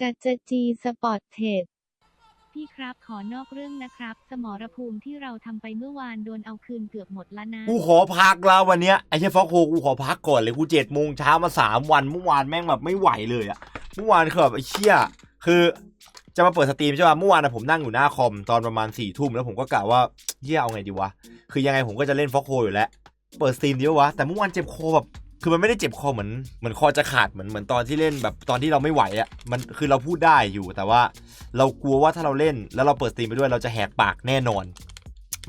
จัดจะจีสปอร์ตเทรดพี่ครับขอนอกเรื่องนะครับ สมรภูมิที่เราทำไปเมื่อวานโดนเอาคืนเกือบหมดแล้วนะ กูขอพักแล้ววันเนี้ยไอ้เชฟฟอกโฮกูขอพักก่อนเลยกูเจ็ดโมงเช้ามาสามวันเมื่อวานแม่งแบบไม่ไหวเลยอะเมื่อวานคือแบบไอ้เชี่ยคือจะมาเปิดสตรีมใช่ป่ะเมื่อวานอะผมนั่งอยู่หน้าคอมตอนประมาณสี่ทุ่มแล้วผมก็กะว่าเฮียเอาไงดีวะคือยังไงผมก็จะเล่นฟอกโฮอยู่แล้วเปิดสตรีมดีวะแต่เมื่อวานเจ็บคอแบบ คือมันไม่ได้เจ็บคอเหมือนเหมือนคอจะขาดเหมือนเหมือนตอนที่เล่นแบบตอนที่เราไม่ไหวอะมันคือเราพูดได้อยู่แต่ว่า เรากลัวว่าถ้าเราเล่น แล้วเราเปิดสตรีมไปด้วยเราจะแหกปากแน่นอน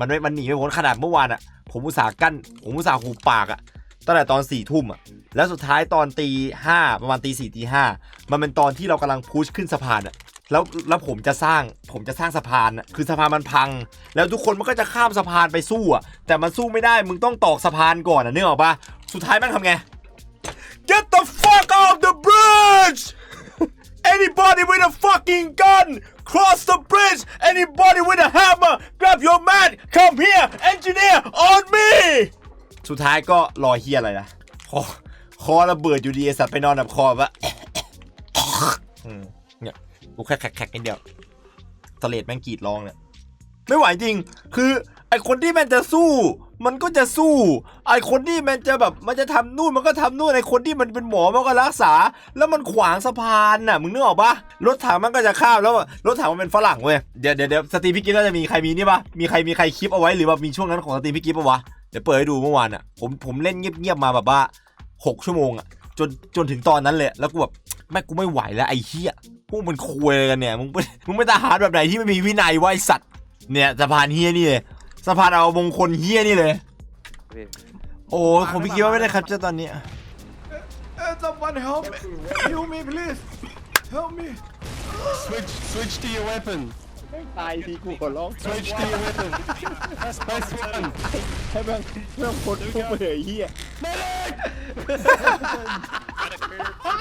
มันไม่มันหนีไม่พ้นขนาดเมื่อวานอะผมอุตส่าห์กั้นผมอุตส่าห์หูปากอะตั้งแต่ตอนสี่ทุ่มอะแล้วสุดท้ายตอนตีห้าประมาณตีสี่ตีห้ามันเป็นตอนที่เรากำลังพุชขึ้นสะพานอะแล้วแล้วผมจะสร้างผมจะสร้างสะพานอะคือสะพานมันพัง แล้วทุกคนมันก็จะข้ามสะพานไปสู้อะแต่มันสู้ไม่ได้มึงต้องตอกสะพานก่อนอะนึกออกปะ สุดท้ายแม่งทำไง Get the fuck off the bridge Anybody with a fucking gun cross the bridge Anybody with a hammer grab your mat come here engineer on me สุดท้ายก็รอเฮียอะไรนะคอคอระเบิดอยู่ดีสัตว์ไปนอนแบบคอแบบอืมเนี่ยกูแค่แขกๆนิดเดียวสเลดแม่งกรีดร้องเนี่ยไม่ไหวจริง คือไอคนที่แมันจะสู้ มันก็จะสู้ ไอคนที่มันจะแบบมันจะทำนู่นมันก็ทำนู่นไอคนที่มันเป็นหมอมันก็รักษา แล้วมันขวางสะพานน่ะมึงนึกออกปะรถถังมันก็จะข้ามแล้วรถถังมันเป็นฝรั่งเว้ยเดี๋ยวเดี๋ยวเดี๋ยวสตรีพี่กิฟต์น่าจะมีใครมีนี่ปะมีใครมีใครคลิปเอาไว้หรือว่ามีช่วงนั้นของสตรีพี่กิฟปะวะเดี๋ยวเปิดให้ดูเมื่อวานอะผมผมเล่นเงียบๆมาแบบว่าหกชั่วโมงอะจนจนถึงตอนนั้นเลยแล้วกูแบบแม่กูไม่ไหวแล้วไอ้เหี้ยพวกมันคุยกันเนี่ยมึงเป็นมึงเป็นทหารแบบไหนที่ไม่มีวินัยไว้สัตว์เนี่ยสะพานเฮียนี่เลย สะพานเอามงคลเฮียนี่เลยโอ้ยผมไม่คิดว่าไม่ได้ครับเจ้าตอนนี้ Uh, someone help me! Help me, please! Help me! Switch, switch to your weapon. ตายทีกูขอร้อง Switch to your weapon. Press one. ให้แม่งแม่งพ้นทุกไปเลยไอ้เฮียแม่เด็กตา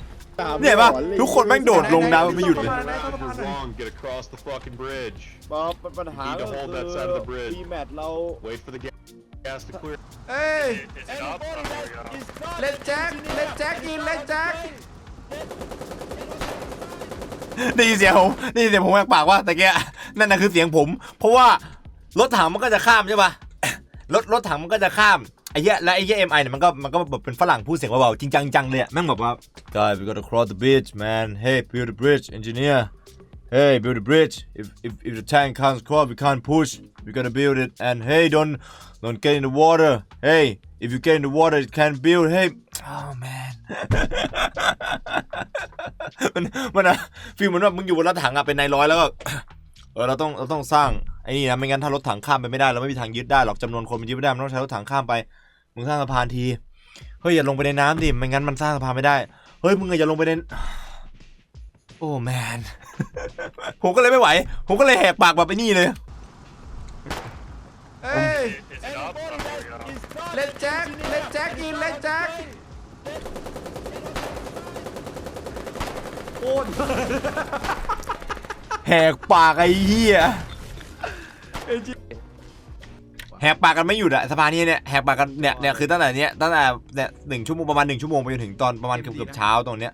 ม เนี่ยปะหลอลทุกคนแม่งโดดลงน้ำมันไม่หยุดเลย You're wrong. Get across the fucking bridge. บอสปัญหา You need ก็ to คื hold that side of the อ bridge. ทีแมทเรา Wait for the ga- gas to clear. เอ้ยเล่นแจ็คเล่นแจ็คยินเล่นแจ็คได้ยินเสียงผมได้ยินเสียงผมแหกปากว่าแต่แกนั่นน่ะคือเสียงผม เพราะว่ารถถังมันก็จะข้ามใช่ปะรถรถถังมันก็จะข้าม ไอ้เหี้ยและไอ้เหี้ยเอ็มไอเนี่ยมันก็มันก็แบบเป็นฝรั่งพูดเสียงเบาๆจริงจังจังเลยอะแม่งแบบว่า guys we gotta cross the bridge man hey build the bridge engineer hey build the bridge if if if the tank can't cross we can't push we gotta build it and hey don't don't get in the water hey if you get in the water it can't build hey oh man มันมันอะฟีลเหมือนแบบมึงอยู่บนรถถังอะเป็นนายร้อยแล้วก็เออเราต้องเราต้องสร้างไอ้นี่นะไม่งั้นถ้ารถถังข้ามไปไม่ได้เราไม่มีทางยึดได้หรอกจำนวนคนมันยึดไม่ได้มันต้องใช้รถถังข้ามไป มึงสร้างสะพานทีเฮ้ยอย่าลงไปในน้ำดิไม่งั้นมันสร้างสะพานไม่ได้เฮ้ยมึงอย่าลงไปในโอ้แมนผมก็เลยไม่ไหว ผมก็เลยแหกปากแบบไอ้นี่เลยเอ้ยเล่นแจ็คเล่นแจ็คยินเล่นแจ็คโคตรแหกปากไอ้เหี้ย แหกปากกันไม่หยุดอะสะพานนี้เนี่ยแหกปากกันเนี่ยเนี่ยคือตั้งแต่เนี้ยตั้งแต่เนี่ยหนึ่งชั่วโมงประมาณหนึ่งชั่วโมงไปจนถึงตอนประมาณเกือบเกือบเช้าตรงเนี้ย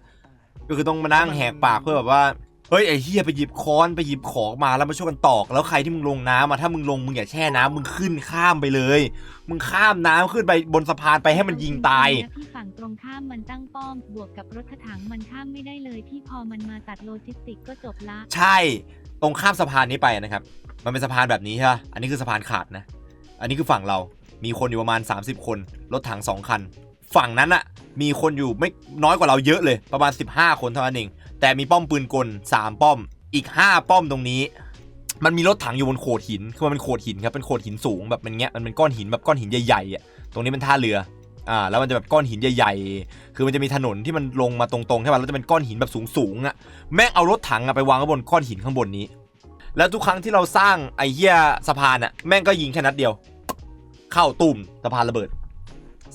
ก็คือต้องมานั่งแหกปากเพื่อแบบว่าเฮ้ยไอ้เหี้ยไปหยิบค้อนไปหยิบของมาแล้วมาช่วยกันตอกแล้วใครที่มึงลงน้ำอะถ้ามึงลงมึงอย่าแช่น้ำมึงขึ้นข้ามไปเลย มึงข้ามน้ำขึ้นไปบนสะพานไปให้มันยิงตาย พี่ฝั่งตรงข้ามมันตั้งป้อม บวกกับรถถังมันข้ามไม่ได้เลยพี่พอมันมาตัดโลจิสติกก็จบละ ใช่ ตรงข้ามสะพานนี้ไปนะครับ มันเป็นสะพานแบบนี้ใช่ปะอันนี้คือสะพานขาดนะ อันนี้คือฝั่งเรา มีคนอยู่ประมาณ 30 คน รถถัง 2 คัน ฝั่งนั้นอะมีคนอยู่ไม่น้อยกว่าเราเยอะเลย ประมาณ 15 คนเท่านั้นเอง แต่มีป้อมปืนกล 3 ป้อม อีก 5 ป้อมตรงนี้ มันมีรถถังอยู่บนโขดหิน คือมันเป็นโขดหินครับ เป็นโขดหินสูงแบบมันเงี้ย มันเป็นก้อนหินแบบก้อนหินใหญ่ๆอะตรงนี้เป็นท่าเรือ อ่า แล้วมันจะแบบก้อนหินใหญ่ๆ คือมันจะมีถนนที่มันลงมาตรงๆใช่ป่ะแล้วจะเป็นก้อนหินแบบสูงๆอะแม่งเอารถถังอะไปวางไว้บนก้อนหินข้างบนนี้ แล้วทุกครั้งที่เราสร้างไอ้เหี้ยสะพานอะแม่งก็ยิงแค่นัดเดียว เข้าตุ่มสะพานระเบิด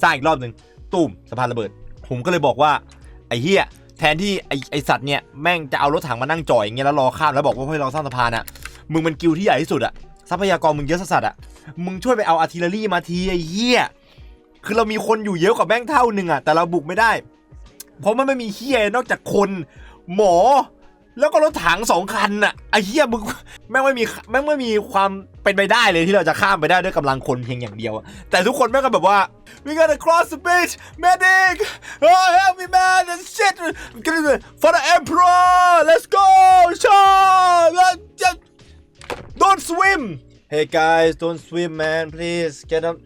สร้างอีกรอบหนึ่งตุ่มสะพานระเบิด ผมก็เลยบอกว่าไอ้เหี้ยแทนที่ไอไอสัตว์เนี่ยแม่งจะเอารถถังมานั่งจ่อยอย่างเงี้ยแล้วรอข้ามแล้วบอกว่าให้เราสร้างสะพานอะมึงมันกิลที่ใหญ่ที่สุดอะทรัพยากรมึงเยอะสัสๆอะมึงช่วยไปเอาอาร์ติเลอรี่มาทีไอ้เหี้ยคือเรามีคนอยู่เยอะกว่าแม่งเท่าหนึ่งอะแต่เราบุกไม่ได้ เพราะมันไม่มีเฮียนอกจากคน หมอ แล้วก็รถถังสองคันน่ะไอ้เฮียมึงแม่งไม่มีแม่งไม่มีความเป็นไปได้เลยที่เราจะข้ามไปได้ด้วยกำลังคนเพียงอย่างเดียว แต่ทุกคนแม่งก็แบบว่า we gotta cross the bridge medic oh help me man and shit for the emperor let's go shot don't swim hey guys don't swim man please get up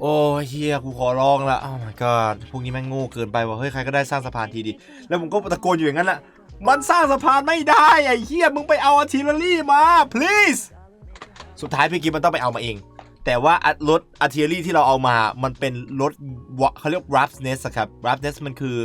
โอ้เฮียกูขอร้องละ oh my god พวกนี้แม่งโง่เกินไปว่ะ เฮ้ย ใครก็ได้สร้างสะพานทีดิแล้วผมก็ตะโกนอยู่อย่างนั้นแหละ มันสร้างสะพานไม่ได้ ไอ้เฮียมึงไปเอาอาร์ติลเลอรี่มา please สุดท้ายพี่กิฟมันต้องไปเอามาเอง แต่ว่ารถอาร์ติลเลอรี่ที่เราเอามา มันเป็นรถเขาเรียก r a p nest อะครับ r a p n e s มันคือ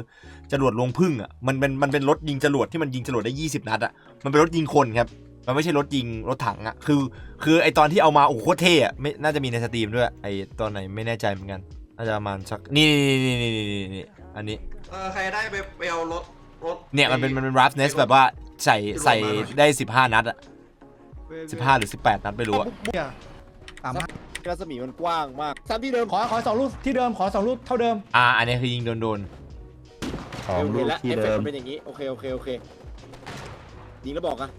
จรวดลงพึ่งอะมันเป็นมันเป็นรถยิงจรวดที่มันยิงจรวดได้ 20 นัดอะมันเป็นรถยิงคนครับ มันไม่ใช่รถยิงรถถังอะคือ คือไอตอนที่เอามาโอ้โคตรเท่อะไม่น่าจะมีในสตรีมด้วย ไอตอนไหนไม่แน่ใจเหมือนกัน น่าจะประมาณสัก นี่นี่นี่นี่นี่นี่อันนี้ เออใครได้ไปไปเอารถ เนี่ยมันเป็นมันเป็น rough nest แบบว่าใส่ใส่ได้15นัดอะ Wait, 15หรือ18นัดไม่รู้อะ Yeah. สามห้ารัศมีมันกว้างมากซ้ำที่เดิมขอขอสองลูกที่เดิมขอสองลูกเท่าเดิมอ่าอันนี้คือยิงโดนโดนสองลูเห็กนแล้วที่เอฟเฟเดิกต์มมันเป็นอย่างนี้โอเคโอเคโอเคยิงแล้วบอกอะ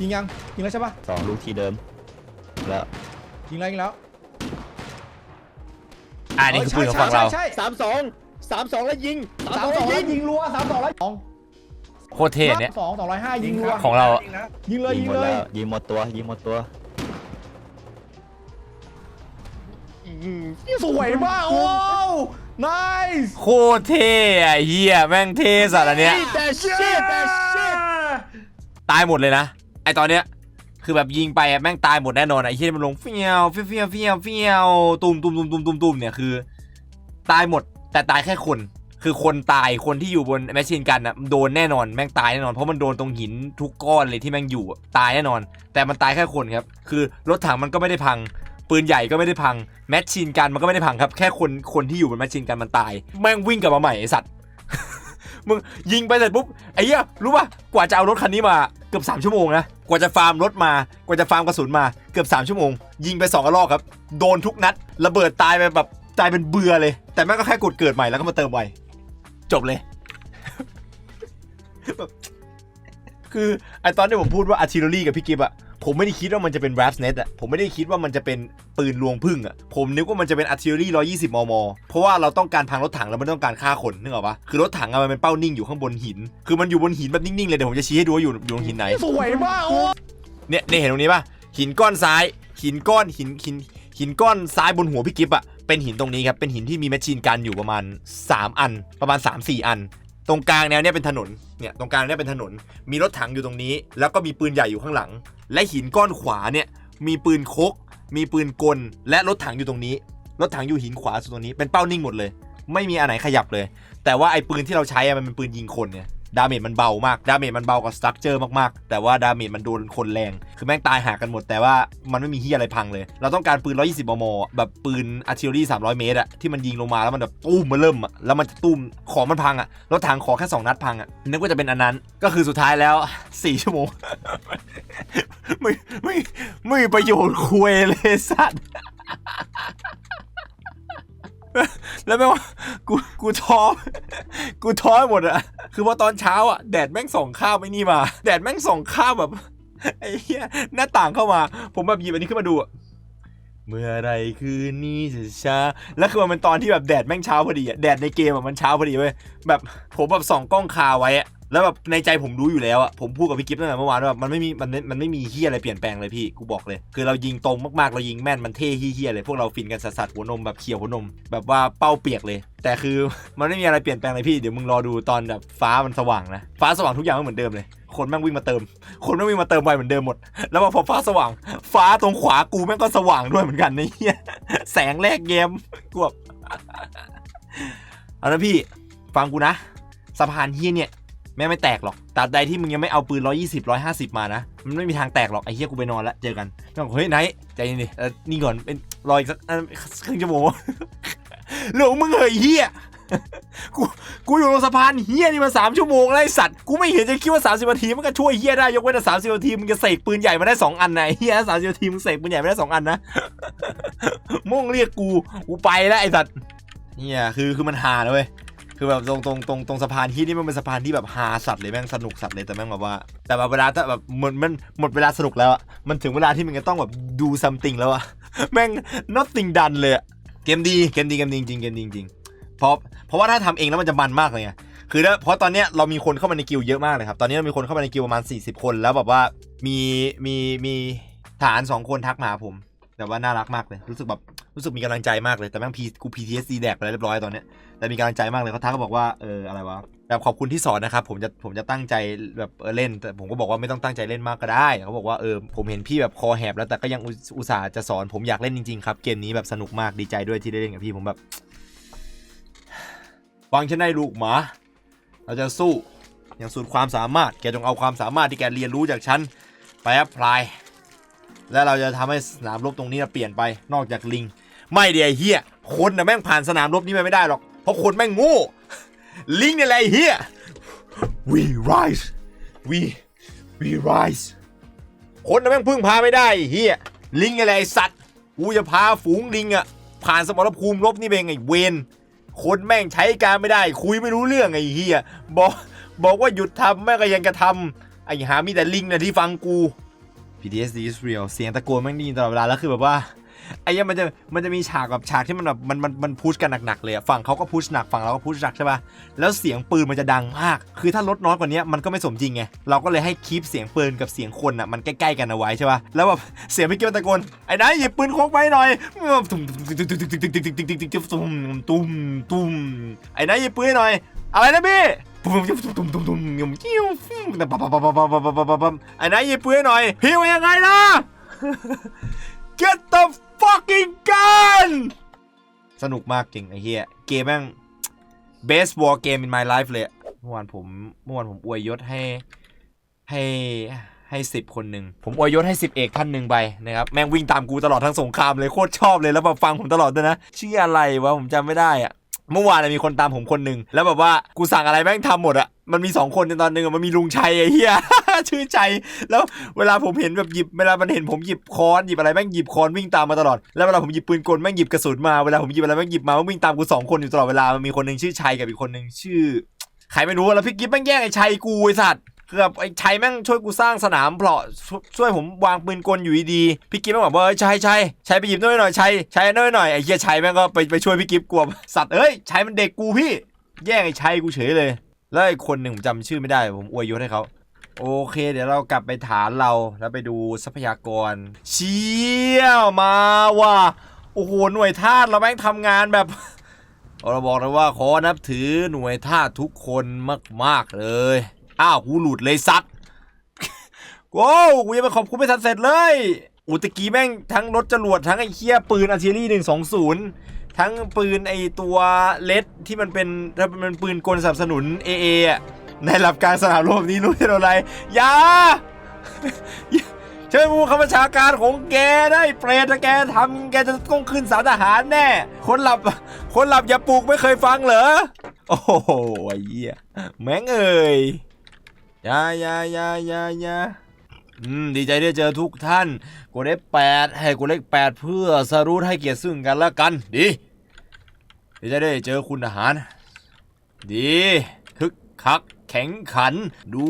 ยิงยังยิงแล้วใช่ปะสองลูกที่เดิมแล้วยิงแล้วยิงแล้วอ่านี่คือปืนของฝั่งเราใช่สามสองสามสองแล้วยิงสามสองแล้แล้ววยิงรัวสามสองแล้วสอง โคตรเท่เนี่ย สองสองร้อยห้ายิงรัวของเราอะยิงเลยยิยิงงหมดเลยแล้วยิงหมดตัวยิงหมดตัวสวยมากโอ้ nice โคตรเท่อะเฮียแม่งเท่สัตว์อันเนี้ย แต่ชิตแต่ชิตตายหมดเลยนะ ไอตอนเนี้ย คือแบบยิงไปอะแม่งตายหมดแน่นอนอะไอเฮียมันลงเฟี้ยวเฟี้ยวเฟี้ยวเฟี้ยวเฟี้ยวตุ่มตุ่มตุ่มตุ่มตุ่มตุ่มเนี่ยคือ ตายหมดแต่ตายแค่คน คือคนตายคนที่อยู่บนแมชชีนกันอะโดนแน่นอนแม่งตายแน่นอนเพราะมันโดนตรงหินทุกก้อนเลยที่แม่งอยู่ตายแน่นอน แต่มันตายแค่คนครับคือรถถังมันก็ไม่ได้พัง ปืนใหญ่ก็ไม่ได้พังแมชชีนกันมันก็ไม่ได้พังครับแค่คนคนที่อยู่บนแมชชีนกันมันตาย แม่งวิ่งกลับมาใหม่ไอสัตว์มึงยิงไปเสร็จปุ๊บไอ้เหี้ยรู้ป่ะกว่าจะเอารถคันนี้มาเกือบ3ชั่วโมงนะกว่าจะฟาร์มรถมากว่าจะฟาร์มกระสุนมาเกือบ3ชั่วโมง ยิงไป2กระรอกครับ โดนทุกนัด ระเบิดตายไปแบบตายเป็นเบื่อเลย แต่แม่งก็แค่กดเกิดใหม่แล้วก็มาเติมไว จบเลย คือไอตอนที่ผมพูดว่า artillery กับพี่กิฟอะผมไม่ได้คิดว่ามันจะเป็น r a p net อะผมไม่ได้คิดว่ามันจะเป็นปืนลวงพึ่งอะผมนึกว่ามันจะเป็น artillery 120 มม เพราะว่าเราต้องการพังรถถังแล้วไม่ต้องการฆ่าคนนึกออกปะคือรถถังอะมันเป็นเป้านิ่งอยู่ข้างบนหิน คือมันอยู่บนหินแบบนิ่งๆเลยเดี๋ยวผมจะชี้ให้ดูว่าอยู่อยู่ตรงหินไหน สวยมากโอ้เนี่ยเนี่ยเห็นตรงนี้ป่ะหินก้อนซ้าย หินก้อนหินหินหินก้อนซ้ายบนหัวพี่กิฟอะ เป็นหินตรงนี้ครับ เป็นหินที่มีแมชชีนกันอยู่ประมาณ 3 อัน ประมาณ 3-4 อัน ตรงกลางแนวเนี้ยเป็นถนน เนี่ยตรงกลางเนี้ยเป็นถนน มีรถถังอยู่ตรงนี้ แล้วก็มีปืนใหญ่อยู่ข้างหลัง และหินก้อนขวาเนี่ยมีปืนคก มีปืนกล และรถถังอยู่ตรงนี้ รถถังอยู่หินขวาสุดตรงนี้ เป็นเป้านิ่งหมดเลย ไม่มีอันไหนขยับเลย แต่ว่าไอ้ปืนที่เราใช้อะมันเป็นปืนยิงคนเนี่ย ดาเมจมันเบามาก ดาเมจมันเบากว่าสตรัคเจอร์มากๆ แต่ว่าดาเมจมันโดนคนแรง คือแม่งตายหากันหมด แต่ว่ามันไม่มีเฮียอะไรพังเลย เราต้องการปืน 120 มม แบบปืนอาร์ติลลี่300 เมตรอะที่มันยิงลงมาแล้วมันแบบตุ้มมาเริ่มอะแล้วมันจะตุ้มของมันพังอะรถถังขอแค่2นัดพังอะนึกว่าจะเป็นอันนั้น ก็คือสุดท้ายแล้ว 4 ชั่วโมง ไม่ไม่ไม่มีประโยชน์คุยเลยสัตว์แล้วแม่งว่ากูกูท้อกูท้อหมดอะ คือพอตอนเช้าอะแดดแม่งส่องข้าวไม่นี่มา แดดแม่งส่องข้าวแบบไอ้เหี้ยหน้าต่างเข้ามา ผมแบบหยิบอันนี้ขึ้นมาดูเมื่อไรคืนนี้จะช้า แล้วคือมันเป็นตอนที่แบบแดดแม่งเช้าพอดีอะแดดในเกมอะมันเช้าพอดีเว้ย แบบผมแบบส่องกล้องคาไว้อะ แล้วแบบในใจผมรู้อยู่แล้วอะผมพูดกับพี่กิฟต์ตั้งแต่เมื่อวานว่ามันไม่มีมันไม่มันไม่มีเฮียอะไรเปลี่ยนแปลงเลยพี่กูบอกเลย คือเรายิงตรงมากๆเรายิงแม่นมันเท่เฮียเลยพวกเราฟินกันสัสๆหัวนมแบบเขียวหัวนม แบบว่าเป้าเปียกเลย แต่คือมันไม่มีอะไรเปลี่ยนแปลงเลยพี่เดี๋ยวมึงรอดูตอนแบบฟ้ามันสว่างนะฟ้าสว่างทุกอย่างไม่เหมือนเดิมเลยคนแม่งวิ่งมาเติม คนแม่งวิ่งมาเติมไวเหมือนเดิมหมด แล้วพอฟ้าสว่าง ฟ้าตรงขวากูแม่งก็สว่างด้วยเหมือนกันนะเฮียแสงแรกเกมกูแบบเอาละพี่ ฟังกูนะสะพานเฮียเนี่ย แม่ไม่แตกหรอกตราบใดที่มึงยังไม่เอาปืน 120 150 มานะ มันไม่มีทางแตกหรอกไอ้เหี้ยกูไปนอนล้วเจอกันแม่งบอกเฮ้ยไนท์ใจเย็นดินี่ก่อนเป็นรออีกสักครึ่งชั่วโมงเหลือมึงเหยเหี้ยกูกูอยู่ตรงสะพานเหี้ยนี่มาสามชั่วโมงแล้วไอสัตว์กูไม่เห็นจะคิดว่า30นาทีมันก็ช่วยเหี้ยได้ยกเว้นแต่30นาทีมึงจะเสกปืนใหญ่มาได้2อันนะไอ้เหี้ย30นาทีมึงเสกปืนใหญ่มาได้2อันนะม่งเรียกกูกูไปแล้วไอ้สัตว์เนี่ยคือคือมันฮาเลย คือแบบตรงตรงตรงตรงสะพานที่นี่มันเป็นสะพานที่แบบฮาสัตว์เลยแม่งสนุกสัตว์เลยแต่แม่งแบบว่า แต่แบบเวลาถ้าแบบหมันมันหมดเวลาสนุกแล้วอะมันถึงเวลาที่มันจะต้องแบบดู something แล้วอะแม่ง nothing done เลยอะเกมดีเกมดีเกมดีจริงเกมดีจริงเพราะเพราะว่าถ้าทำเองแล้วมันจะมันมากเลยไงคือเพราะตอนเนี้ยเรามีคนเข้ามาในกิลเยอะมากเลยครับ ตอนนี้เรามีคนเข้ามาในกิลประมาณ 40 คน แล้วแบบว่ามีมีมีฐานสองคนทักมาผม แต่ว่าน่ารักมากเลย รู้สึกแบบ รู้สึกมีกำลังใจมากเลยแต่แม่งพีกู PTSD แดกไปแล้วเรียบร้อยตอนเนี้ยแต่มีกำลังใจมากเลยเขาทักก็บอกว่าเอออะไรวะแบบขอบคุณที่สอนนะครับผมจะผมจะตั้งใจแบบเออเล่น แต่ผมก็บอกว่าไม่ต้องตั้งใจเล่นมากก็ได้เขาบอกว่าเออผมเห็นพี่แบบคอแหบแล้วแต่ก็ยังอุตส่าห์จะสอนผมอยากเล่นจริงๆครับเกมนี้แบบสนุกมากดีใจด้วยที่ได้เล่นกับพี่ผมแบบฟังฉันได้ลูกหมาเราจะสู้อย่างสุดความสามารถแกจงเอาความสามารถที่แกเรียนรู้จากฉันไปแอพพลายและเราจะทำให้สนามรบตรงนี้เปลี่ยนไปนอกจากลิง ไม่เดียเฮียคนนะแม่งผ่านสนามรบนี้ไปไม่ได้หรอก เพราะคนแม่งโง่ลิงเนี่ยแหละไอ้เฮีย we rise we we rise คนนะแม่งพึ่งพาไม่ได้เฮียลิงอะไรสัตว์กูจะพาฝูงลิงอะผ่านสมรภูมิรบนี่เป็นไงเวนคนแม่งใช้การไม่ได้ คุยไม่รู้เรื่องไอ้เฮียบอกบอกว่าหยุดทำแม่งก็ยังจะทำไอ้หามีแต่ลิงนะที่ฟังกู PTSD is real เสียงตะโกนแม่งได้ยินตลอดเวลาแล้วคือแบบว่า ไอ้เหี้ยังมันจะมันจะมีฉากแบบฉากที่มันแบบมันมันมันพุชกันหนักๆเลยอะฝั่งเขาก็พุชหนักฝั่งเราก็พุชหนักใช่ปะแล้วเสียงปืนมันจะดังมาก คือถ้าลดน้อยกว่านี้มันก็ไม่สมจริงไงเราก็เลยให้คีปเสียงปืนกับเสียงคนอะมันใกล้ๆกันเอาไว้ใช่ปะแล้วแบบเสียงพี่เกียวตะโกนไอ้นายหยิบปืนโคกไปหน่อยตุ้มตุ้มตุ้มตุ้มตุ้มตุ้มตุ้มตุ้มตุ้มตุ้มตุ้มไอ้นายหยิบปืนหน่อยอะไรนะพี่ตุ้มตุ้มตุ้มตุ้มตุ้มตุ้มตุ้มจิ้วฟุ้งแต่ปั๊บปั๊บปั๊บปั๊บปั๊บปั๊บปั๊บปั๊บไอ้นายหยิบปืนหน่อยพิวยังไงล่ะ Get the fucking gun สนุกมากจริงไอ้เหี้ยเกมแม่ง best war game in my life เลยเมื่อวานผมเมื่อวานผมอวยยศให้ให้ให้สิบคนหนึ่งผมอวยยศให้สิบเอกท่านหนึ่งไปนะครับแม่งวิ่งตามกูตลอดทั้งสงครามเลยโคตรชอบเลยแล้วแบบฟังผมตลอดด้วยนะชื่ออะไรวะผมจำไม่ได้อะเมื่อวานมีคนตามผมคนหนึ่งแล้วแบบว่ากูสั่งอะไรแม่งทำหมดอะมันมีสองคนในตอนหนึ่งมันมีลุงชัยไอ้เหี้ย ชื่อชัยแล้วเวลาผมเห็นแบบหยิบเวลามันเห็นผมหยิบค้อนหยิบอะไรแม่งหยิบค้อนวิ่งตามมาตลอด แล้วเวลาผมหยิบปืนกลแม่งหยิบกระสุนมาเวลาผมหยิบอะไรแม่งหยิบมาแม่งวิ่งตามกูสองคนอยู่ตลอดเวลามันมีคนหนึ่งชื่อชัยกับอีกคนหนึ่งชื่อใครไม่รู้แล้วพี่กิ๊ฟแม่งแย่งไอ้ชัยกูไอ้สัตว์คือแบบไอ้ชัยแม่งช่วยกูสร้างสนามเพาะช่วยผมวางปืนกลอยู่ดีๆพี่กิ๊ฟแม่งบอกว่าเอ้ยชัยชัยชัยไปหยิบด้วยหน่อยชัยชัยด้วยหน่อยไอ้เหี้ยชัยแม่งก็ไปไปช่วยพี่กิ๊ฟกลัวสัตว์เอ้ยชัยมันเด็กกูพี่ แย่งไอ้ชัยกูเฉยเลย แล้วอีกคนหนึ่งผมจำชื่อไม่ได้ผมอวยยศให้เขา โอเค เดี๋ยวเรากลับไปฐานเราแล้วไปดูทรัพยากร เชี่ยวมาว่ะโอ้โหหน่วยทาสเราแม่งทำงานแบบเราบอกเลยว่าขอนับถือหน่วยทาสทุกคนมากๆเลย อ้าวกูหลุดเลยซัดโว้วกูยังไม่ขอบคุณไม่ทันเสร็จเลยอุตกี้แม่งทั้งรถจรวดทั้งไอ้เคียปืนอาร์ติลี่หนึ่งสองศูนย์ทั้งปืนไอ้ตัวเลดที่มันเป็นถ้ามันเป็นปืนกลสนับสนุนเอเอะ ในหลับกลารสนามรบนี้รู้จะโดนอะไรอย่าใช่ผู้ข้าราชการของแกได้เปรตแกทำแกจะต้องขึ้นสารทหารแน่ คนหลับ คนหลับอย่าปลูกไม่เคยฟังเหรอ โอ้โหไอ้เหี้ยแม่งเอ่ยยายายายายาอืมดีใจได้เจอทุกท่านกูเลขแปดให้กูเลขแปดเพื่อสรุปให้เกียรติซึ่งกันและกัน ดีดีใจได้เจอคุณทหาร ดี คักแข็งขัน ดู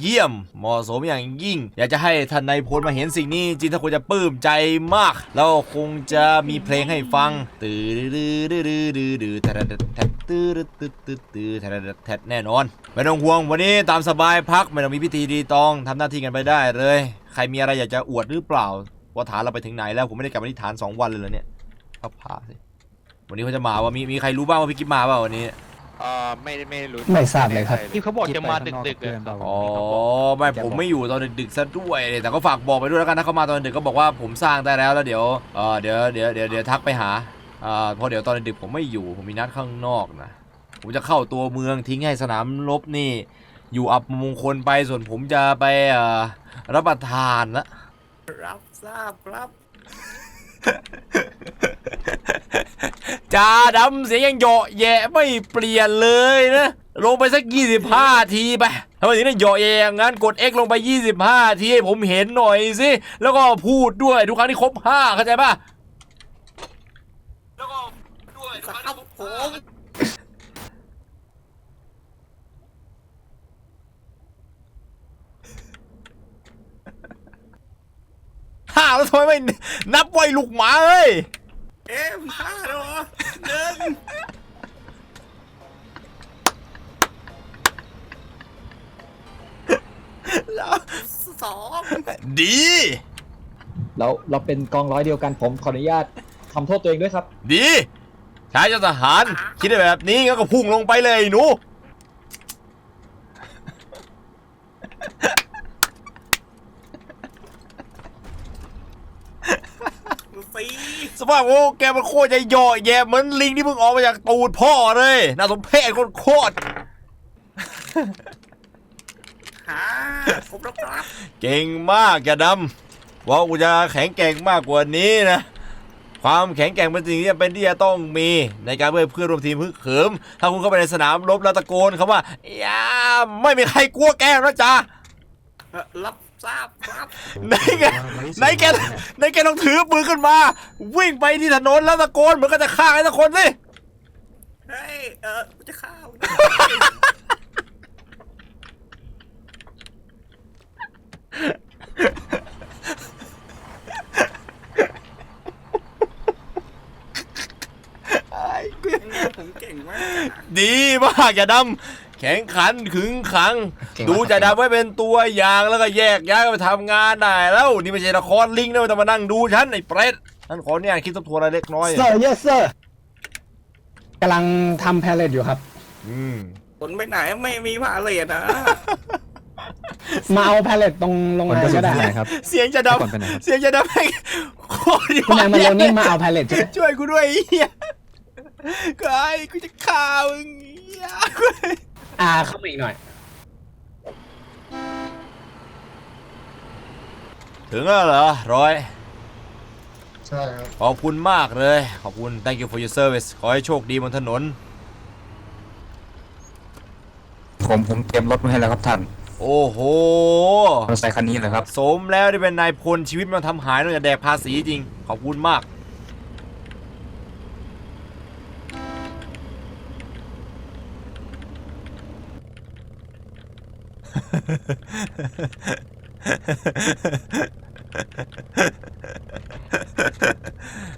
เยี่ยม เหมาะสมอย่างยิ่ง อยากจะให้ท่านนายพลมาเห็นสิ่งนี้จริงถ้าควรจะปลื้มใจมาก แล้วคงจะมีเพลงให้ฟังตื้อดื้อดื้อดื้อดื้อดื้อแทดแทดตื้อตื้อตื้อตื้อแทดแทดแน่นอน ไม่ต้องห่วงวันนี้ตามสบายพักไม่ต้องมีพิธีดีตองทำหน้าที่กันไปได้เลย ใครมีอะไรอยากจะอวดหรือเปล่า ว่าฐานเราไปถึงไหนแล้วผมไม่ได้กลับมาที่ฐานสองวันเลยเหรอเนี่ยพับผ้าสิวันนี้เขาจะมาว่ามีมีใครรู้บ้างว่าพี่กิ๊บมาเปล่าวันนี้ อ่อไม่ไม่รู้ไม่ทราบเลยครับ ที่เขาบอกจะมาดึกๆเลยครับอ๋อไม่ผมไม่อยู่ตอนดึกๆซะด้วยแต่ก็ฝากบอกไปด้วยแล้วกันถ้าเขามาตอนดึกก็บอกว่าผมสร้างได้แล้วแล้วเดี๋ยวเออเดี๋ยวเดี๋ยวเดี๋ยวเดี๋ยวทักไปหาอ่าเพราะเดี๋ยวตอนดึกผมไม่อยู่ผมมีนัดข้างนอกนะผมจะเข้าตัวเมืองทิ้งให้สนามรบนี่ อยู่อับมงคลไปส่วนผมจะไปเอ่อรับประทานละรับทราบครับ จ่าดำเสียงยังเหยาะแยะไม่เปลี่ยนเลยนะ ลงไปสัก 25 ทีไปทำไมถึงได้เหยาะแยะอย่างนั้นกด X ลงไป 25 ทีให้ผมเห็นหน่อยสิแล้วก็พูดด้วยทุกครั้งที่ครบ5เข้าใจป่ะแล้วก็ด้วยทุกครั้งที่ครบห้าแล้วทำไมไม่นับไว้ลูกหมาเอ้ย เอ๊ะมีห้าแล้วเหรอหนึ่งสองดีเราเราเป็นกองร้อยเดียวกันผมขออนุญาตทำโทษตัวเองด้วยครับ ดีชายเจ้าทหาร คิดได้แบบนี้งั้นก็พุ่งลงไปเลยไอ้หนู สี่ ส ภาพโอ้แกมันโคตรจะเหยาะแย่เหมือนลิงที่เพิ่งออกมาจากตูดพ่อเลยน่าสมเพชโคตรห้าครบแล้วครับๆเก่งมากอย่าดำว่ากูจะแข็งแกร่งมากกว่านี้นะความแข็งแกร่งเป็นสิ่งที่จำเป็นที่จะต้องมีในการเพื่อเพื่อนร่วมทีมพึกเขิม ถ้าคุณเข้าไปในสนามรบแล้วตะโกนคำว่าอย่าไม่มีใครกลัวแกนะจ๊ะเอ่อรับ ทราบครับไหนแกไหนแกไหนแกต้องถือปืนขึ้นมา วิ่งไปที่ถนนแล้วตะโกนเหมือนกันจะฆ่าใครสักคนสิเฮ้ยเออกูจะเข้าผมเก่งมาก ดีมากอย่าดำ แข็งขันขึงขัง ดูจะดำไว้เป็นตัวอย่างแล้วก็แยกย้ายไปทำงานได้แล้วนี่ไม่ใช่ละครลิงนะไม่ต้องมานั่งดูฉันไอ้เปรตท่านขอเนี่ยคิดทบทวนอะไรเล็กน้อย sir yes sir กำลังทำแพลเลตอยู่ครับ อืมผลไปไหนไม่มีพาเลทนะ มาเอาแพลเลตตรงโรงงานก็ได้เสียงจะดก่อนไปไหนครับำเสียงจะดำแม่งโคตรคุณนายมาเร็วนี่มาเอาแพลเลตใช่ไหมช่วยกูด้วยไอ้เฮียกูไอ้กูจะฆ่ามึงเหี้ย อ่าเข้ามาอีกหน่อย ถึงแล้วเหรอร้อย ใช่ครับ ขอบคุณมากเลย ขอบคุณ thank you for your service ขอให้โชคดีบนถนน ผมผมเตรียมรถมาให้แล้วครับท่านโอ้โห มอเตอร์ไซค์คันนี้เลยครับ สมแล้วที่เป็นนายพลชีวิตมันทำหายนอกจากแดกภาษีจริง ขอบคุณมาก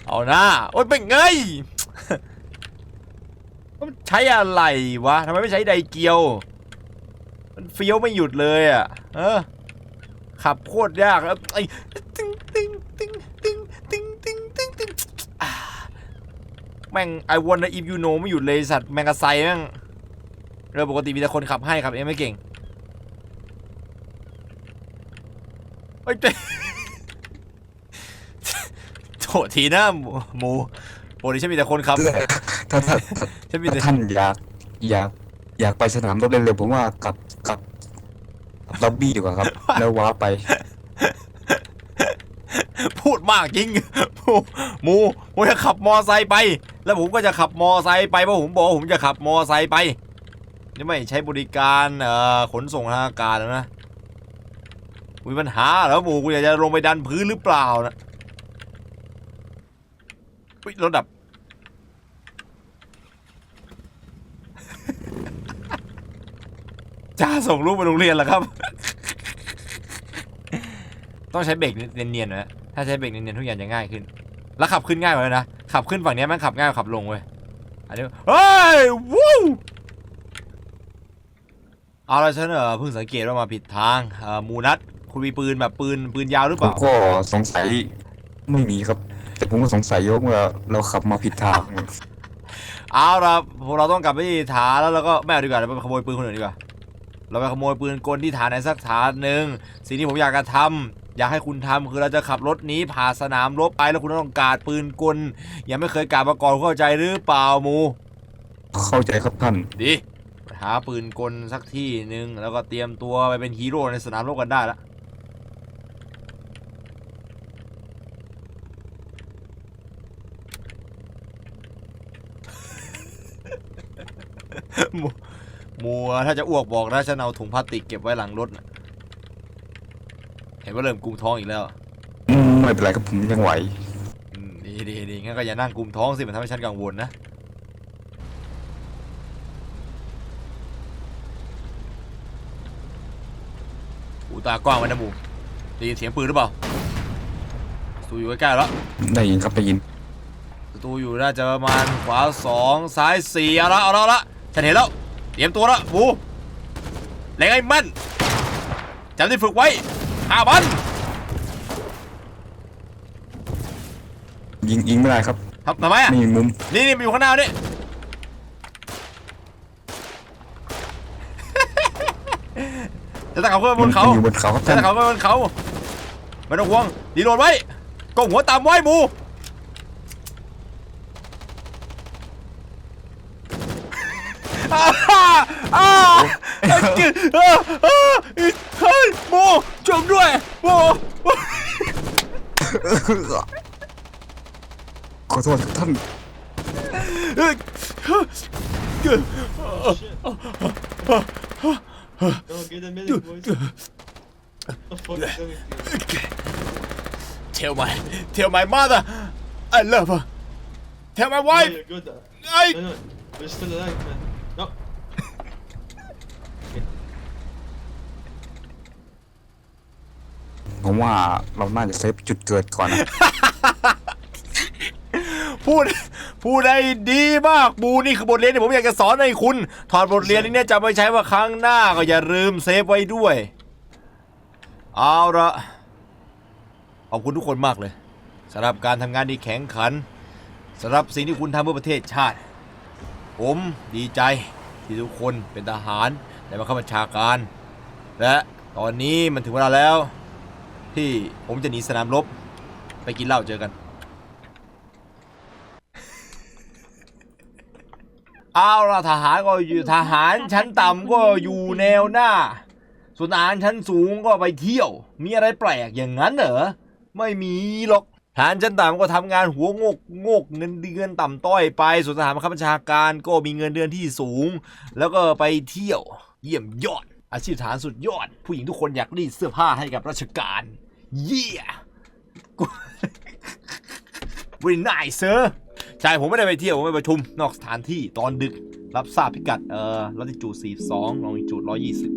เอาหน้า โอ๊ยเป็นไงมันใช้อะไรวะทำไมไม่ใช้ไดเกียว มันเฟี้ยวไม่หยุดเลยอะ เออ ขับโคตรยากแล้วไอ้ตึงตึงตึงตึงตึงตึงตึงตึงแม่งไอวอนอีฟยูโนไม่หยุดเลยสัตว์แมงกะไซแม่งเรือปกติมีแต่คนขับให้ครับเองไม่เก่ง เฮ้ยเจ๊โถทีนะหมูหมูปกติฉันมีแต่คนขับ ถ้าถ้าฉันมีแต่ถ้าท่านอยากอยากอยากไปสนามรบเร็วๆผมว่ากลับกลับกลับล็อบบี้ดีกว่าครับ แล้วว้าร์ปไป พูดมากจริงหมูหมูผมจะขับมอไซค์ไป แล้วผมก็จะขับมอไซค์ไปเพราะผมบอกว่าผมจะขับมอไซค์ไปนี่ไม่ใช้บริการเอ่อขนส่งทางอากาศแล้วนะ มีปัญหาแล้วหมูกูอยากจะลงไปดันพื้นหรือเปล่านะอุ๊ยรถดับ จ้าส่งลูกไปโรงเรียนเหรอครับ ต้องใช้เบรกเนียนๆนะถ้าใช้เบรกเนียนๆทุกอย่างจะง่ายขึ้น แล้วขับขึ้นง่ายกว่าเลยนะ ขับขึ้นฝั่งนี้ม่งขับง่ายกว่าขับลงเว้ย อันนี้เฮ้ยวู้เอาละฉันเออเพิ่งสังเกตว่ามาผิดทางเออมูนัท คุณมีปืนแบบปืนปืนยาวหรือผเปมล่า ก็สงสัยไม่มีครับ แต่ผมก็สงสัยว่าเมื่อเราขับมาผิดทาง เอาละพวกเราต้องกลับไปที่ฐานแล้วเราก็ไม่เอาดีกว่าเราไปขโมยปืนคนอื่นดีกว่า เราไปขโมยปืนกลที่ฐานไหนสักฐานหนึ่งสิ่งที่ผมอยากจะทำอยากให้คุณทำคือเราจะขับรถหนีผ่านสนามรบไปแล้วคุณต้องการปืนกลยังไม่เคยการมาก่อนเข้าใจหรือเปล่าหมู เข้าใจครับท่าน ดีไปหาปืนกลสักที่หนึ่งแล้วก็เตรียมตัวไปเป็นฮีโร่ในสนามรบกันได้ละ มัวถ้าจะอ้วกบอกราชนาวถุงพลาสติกเก็บไว้หลังรถเห็นว่าเริ่มกุมท้องอีกแล้วไม่เป็นไรครับผมยังไหวดีดีดีงั้นก็อย่านั่งกุมท้องสิมันทำให้ฉันกังวลนะอูตากว้างไว้นะบูมได้ยินเสียงปืนหรือเปล่าตูอยู่ใกล้ๆแล้วได้ยินครับได้ยินตูอยู่น่าจะประมาณขวาสองซ้ายสี่เอาละเอาละเอาละฉันเห็นแล้ว เตรียมตัวแล้วบูเล็งให้แม่นจำที่ฝึกไว้ห้ามันยิงยิงไม่ได้ครับทำทำไมอะไม่มีมุมนี่นี่มันอยู่ข้างหน้านี่จะตะเขาขึ้นไปบนเขามันอยู่บนเขาครับจะท่านตะเขาขึ้นไปบนเขาไม่ต้องห่วงดีโหลดไว้ก้มหัวต่ำไว้ห ไอ้กินอ้าอ้าเฮ้ยหมูจงด้วยหมู ขอโทษครับท่าน เฮ้ย Don't get a minute, boys. the fuck is wrong with you? Tell my, tell my mother, I love her. Tell my No, wife, you're good. uh, I. No, no, we're still alive, man. ผมว่าเราน่าจะเซฟจุดเกิดก่อนนะ พูดพูดได้ดีมากบูนี่คือบทเรียนที่ผมอยากจะสอนให้คุณ ถอดบทเรียนนี้เนี่ยจะไม่ใช้ว่าครั้งหน้าก็อย่าลืมเซฟไว้ด้วย เอาละขอบคุณทุกคนมากเลยสำหรับการทำงานที่แข็งขันสำหรับสิ่งที่คุณทำเพื่อประเทศชาติ ผมดีใจที่ทุกคนเป็นทหารในมาเข้าบัญชาการ และตอนนี้มันถึงเวลาแล้ว ที่ผมจะหนีสนามรบ ไปกินเหล้าเจอกัน เอาละทหารก็อยู่ทหารชั้นต่ำก็อยู่แนวหน้า ส่วนทหารชั้นสูงก็ไปเที่ยว มีอะไรแปลกอย่างนั้นเหรอ ไม่มีหรอกทหารชั้นต่ำก็ทำงานหัวงกงกเงินเดือนต่ำต้อยไป ส่วนทหารบังคับบัญชาการก็มีเงินเดือนที่สูง แล้วก็ไปเที่ยว เยี่ยมยอด อาชีพทหารสุดยอด ผู้หญิงทุกคนอยากรีดเสื้อผ้าให้กับราชการ เยี่ย very nice sir ใช่ผมไม่ได้ไปเที่ยว ผมไปประชุมนอกสถานที่ตอนดึก รับทราบพิกัด เอ่อลัติจูด42ลองจูด120